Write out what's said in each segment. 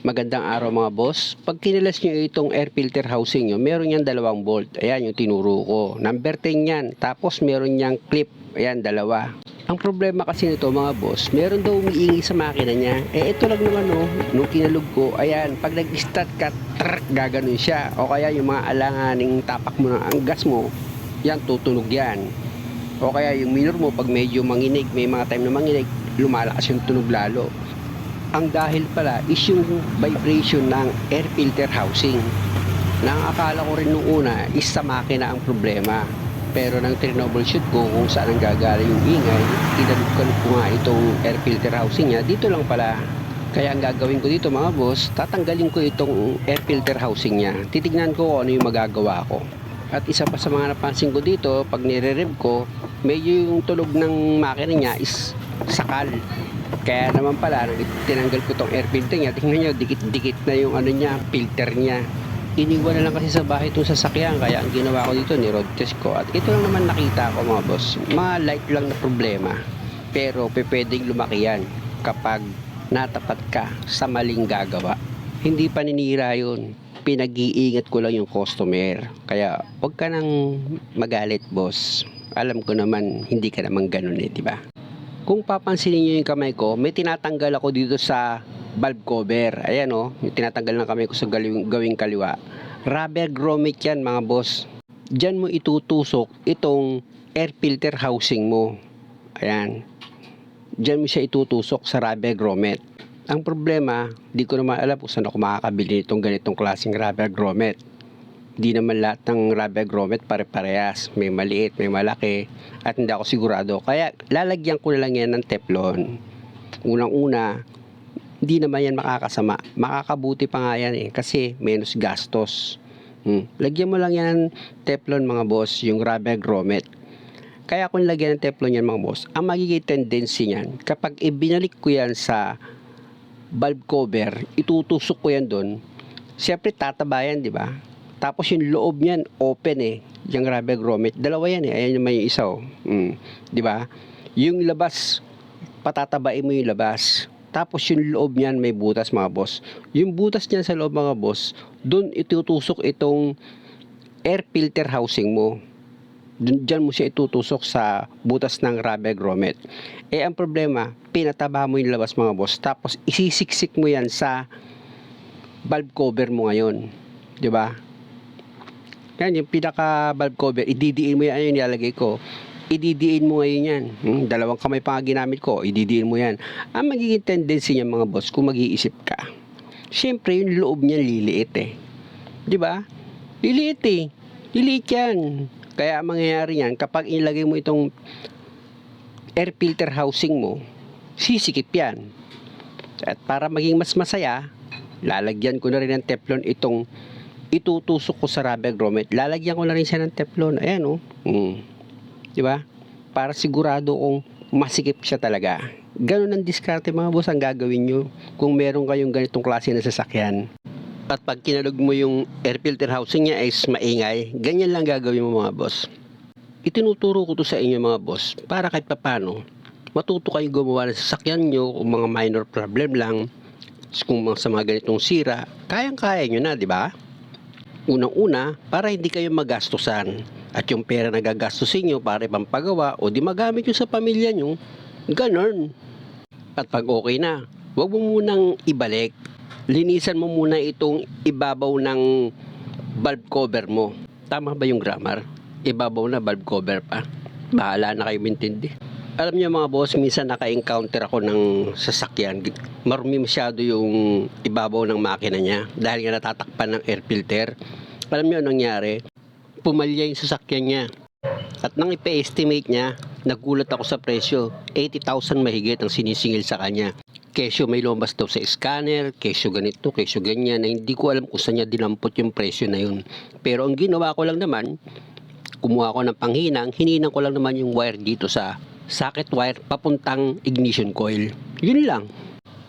Magandang araw mga boss. Pag kinilas nyo itong air filter housing nyo, meron yan dalawang bolt. Ayan yung tinuro ko. Number 10 yan. Tapos meron niyang clip. Ayan, dalawa. Ang problema kasi nito mga boss, meron daw umiingi sa makina niya. Eh ito lang naman oh, nung kinalog ko, ayan, pag nag-start ka, trrr, gaganon siya. O kaya yung mga alanganing tapak mo ng ang gas mo, yan, tutunog yan. O kaya yung minor mo, pag medyo manginig, may mga time na manginig, lumalakas yung tunog lalo ang dahil pala is yung vibration ng air filter housing. Na ang akala ko rin nung una is sa makina ang problema. Pero nang troubleshoot ko kung saan ang gagaling yung ingay kinalugkalog ko nga itong air filter housing niya. Dito lang pala. Kaya ang gagawin ko dito mga boss tatanggalin ko itong air filter housing niya. Titignan ko kung ano yung magagawa ko. At isa pa sa mga napansin ko dito pag nire-rev ko medyo yung tunog ng makina niya is sakal kaya naman pala, tinanggal ko tong air filter niya, tingnan nyo, dikit-dikit na yung ano niya, filter niya. Iniwan na lang kasi sa bahay itong sasakyan, kaya ang ginawa ko dito, ni road test ko. At ito lang naman nakita ko mga boss, mga light lang na problema. Pero pe- pwedeng lumaki yan kapag natapat ka sa maling gagawa. Hindi paninira yun. Pinag-iingat ko lang yung customer. Kaya huwag ka nang magalit boss. Alam ko naman, hindi ka naman ganun eh, di ba? Kung papansinin niyo yung kamay ko, may tinatanggal ako dito sa valve cover. Ayan oh, yung tinatanggal ng kamay ko sa gawing, gawing kaliwa. Rubber grommet yan mga boss. Diyan mo itutusok itong air filter housing mo. Ayan. Diyan mo siya itutusok sa rubber grommet. Ang problema, di ko naman alam kung saan ako makakabili nitong ganitong klaseng rubber grommet. Di naman lahat ng rubber grommet pare-parehas. May maliit, may malaki. At hindi ako sigurado. Kaya lalagyan ko na lang yan ng teflon. Unang-una, hindi naman yan makakasama. Makakabuti pa nga yan eh. Kasi menos gastos. Hmm. Lagyan mo lang yan ng teflon mga boss, yung rubber grommet. Kaya kung lagyan ng teflon yan mga boss, ang magiging tendency niyan, kapag ibinalik ko yan sa valve cover, itutusok ko yan doon, siyempre tataba yan, di ba? Tapos yung loob niyan, open eh. Yung rubber grommet. Dalawa yan eh. Ayan yung may isa oh. Mm. Di ba? Yung labas, patatabain mo yung labas. Tapos yung loob niyan may butas mga boss. Yung butas niyan sa loob mga boss, doon itutusok itong air filter housing mo. Dun, mo siya itutusok sa butas ng rubber grommet. Eh ang problema, pinataba mo yung labas mga boss. Tapos isisiksik mo yan sa valve cover mo ngayon. Di ba? Yan, yung pinaka valve cover, ididiin mo yan, yung nilalagay ko. Ididiin mo ngayon yan. Hmm, dalawang kamay pa ginamit ko, ididiin mo yan. Ang magiging tendency niya mga boss, kung mag-iisip ka, syempre yung loob niya liliit eh. Di ba? Liliit eh. Liliit yan. Kaya ang mangyayari yan, kapag ilagay mo itong air filter housing mo, sisikip yan. At para maging mas masaya, lalagyan ko na rin ng teflon itong itutusok ko sa rubber grommet. Lalagyan ko na rin siya ng teflon. Ayan oh. Mm. Di ba? Para sigurado kung masikip siya talaga. Ganun ang diskarte mga boss ang gagawin nyo kung meron kayong ganitong klase na sasakyan. At pag kinalog mo yung air filter housing niya is maingay, ganyan lang gagawin mo mga boss. Itinuturo ko to sa inyo mga boss para kahit papano matuto kayo gumawa ng sasakyan nyo kung mga minor problem lang kung sa mga ganitong sira, kayang-kaya nyo na, di ba? Unang-una, para hindi kayo magastusan at yung pera na gagastusin nyo para ipampagawa o di magamit nyo sa pamilya nyo, ganun. At pag okay na, huwag mo munang ibalik. Linisan mo muna itong ibabaw ng valve cover mo. Tama ba yung grammar? Ibabaw na valve cover pa. Bahala na kayo mintindi. Alam niyo mga boss, minsan naka-encounter ako ng sasakyan. Marumi masyado yung ibabaw ng makina niya dahil nga natatakpan ng air filter. Alam niyo nangyari? Pumalya yung sasakyan niya. At nang ipa-estimate niya, nagulat ako sa presyo. 80,000 mahigit ang sinisingil sa kanya. Kesyo may lumabas daw sa scanner, kesyo ganito, kesyo ganyan, na hindi ko alam kung saan niya dinampot yung presyo na yun. Pero ang ginawa ko lang naman, kumuha ko ng panghinang, hininang ko lang naman yung wire dito sa socket wire papuntang ignition coil. Yun lang.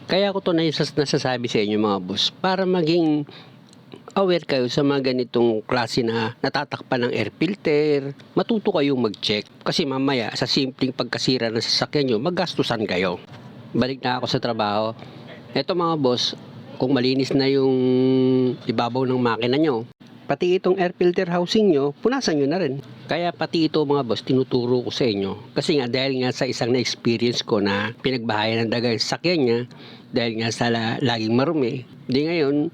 Kaya ko to nasas nasasabi sa inyo mga boss para maging aware kayo sa mga ganitong klase na natatakpan ng air filter, matuto kayong mag-check. Kasi mamaya, sa simpleng pagkasira ng sasakyan nyo, magastusan kayo. Balik na ako sa trabaho. Eto mga boss, kung malinis na yung ibabaw ng makina nyo, pati itong air filter housing nyo, punasan nyo na rin. Kaya pati ito mga boss, tinuturo ko sa inyo. Kasi nga dahil nga sa isang na-experience ko na pinagbahayan ng daga yung sakyan niya, dahil nga sa la- laging marumi, di ngayon,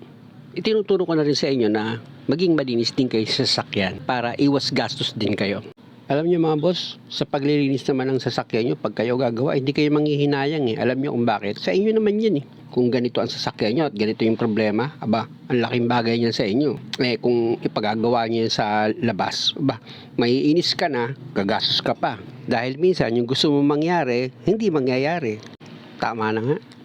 itinuturo ko na rin sa inyo na maging malinis din kayo sa sasakyan para iwas gastos din kayo. Alam niyo mga boss, sa paglilinis naman ng sasakyan nyo, pag kayo gagawa, hindi kayo manghihinayang eh. Alam niyo kung bakit? Sa inyo naman yan eh. Kung ganito ang sasakyan nyo at ganito yung problema, aba, ang laking bagay niyan sa inyo. Eh, kung ipagagawa niyo sa labas, aba, maiinis ka na, gagastos ka pa. Dahil minsan, yung gusto mo mangyari, hindi mangyayari. Tama na nga.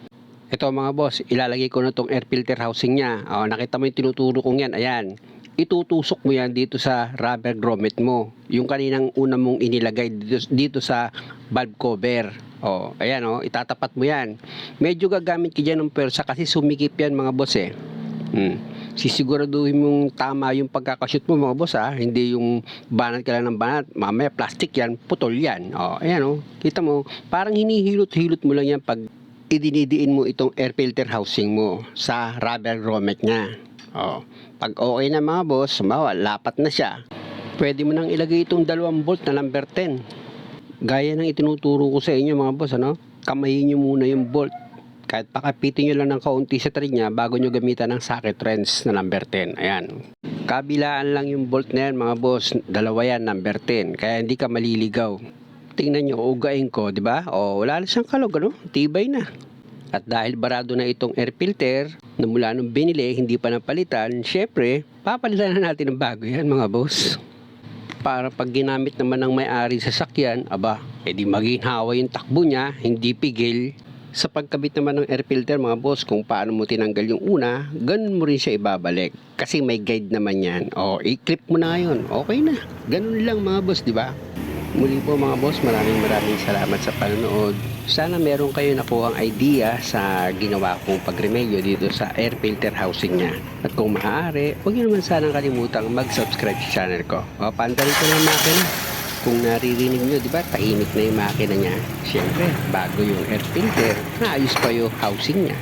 Ito mga boss, ilalagay ko na tong air filter housing niya. O, nakita mo yung tinuturo kong yan. Ayan. Itutusok mo yan dito sa rubber grommet mo. Yung kaninang una mong inilagay dito, dito sa valve cover. O, ayan o, itatapat mo yan. Medyo gagamit ka dyan ng persa kasi sumikip yan mga boss eh. Hmm. Sisiguraduhin mong tama yung pagkakashoot mo mga boss ha. Hindi yung banat ka lang ng banat. Mamaya plastic yan, putol yan. O, ayan o. Kita mo, parang hinihilot-hilot mo lang yan pag idinidiin mo itong air filter housing mo sa rubber grommet niya. O, pag okay na mga boss, sumawa, lapat na siya. Pwede mo nang ilagay itong dalawang bolt na number 10. Gaya ng itinuturo ko sa inyo mga boss, ano? Kamayin nyo muna yung bolt. Kahit pakapitin nyo lang ng kaunti sa tray niya bago nyo gamitan ng socket wrench na number 10. Ayan. Kabilaan lang yung bolt na yan mga boss. Dalawa yan, number 10. Kaya hindi ka maliligaw. Tingnan nyo, ugain ko, di ba? O, wala na siyang kalog, ano? Tibay na. At dahil barado na itong air filter na mula nung binili, hindi pa napalitan, syempre, papalitan na natin ng bago yan mga boss. Para pag ginamit naman ng may-ari sa sakyan, aba, edi maginhawa yung takbo niya, hindi pigil. Sa pagkabit naman ng air filter mga boss, kung paano mo tinanggal yung una, ganun mo rin siya ibabalik. Kasi may guide naman yan. O, i-clip mo na ngayon. Okay na. Ganun lang mga boss, di ba? Muli po mga boss, maraming maraming salamat sa panonood. Sana meron kayo nakuhang idea sa ginawa kong pagremedyo dito sa air filter housing niya. At kung maaari, huwag niyo naman sanang kalimutang mag-subscribe sa channel ko. O, pantarin ko ng makina. Kung naririnig nyo, di ba, tahimik na yung makina niya. Siyempre, bago yung air filter, naayos pa yung housing niya.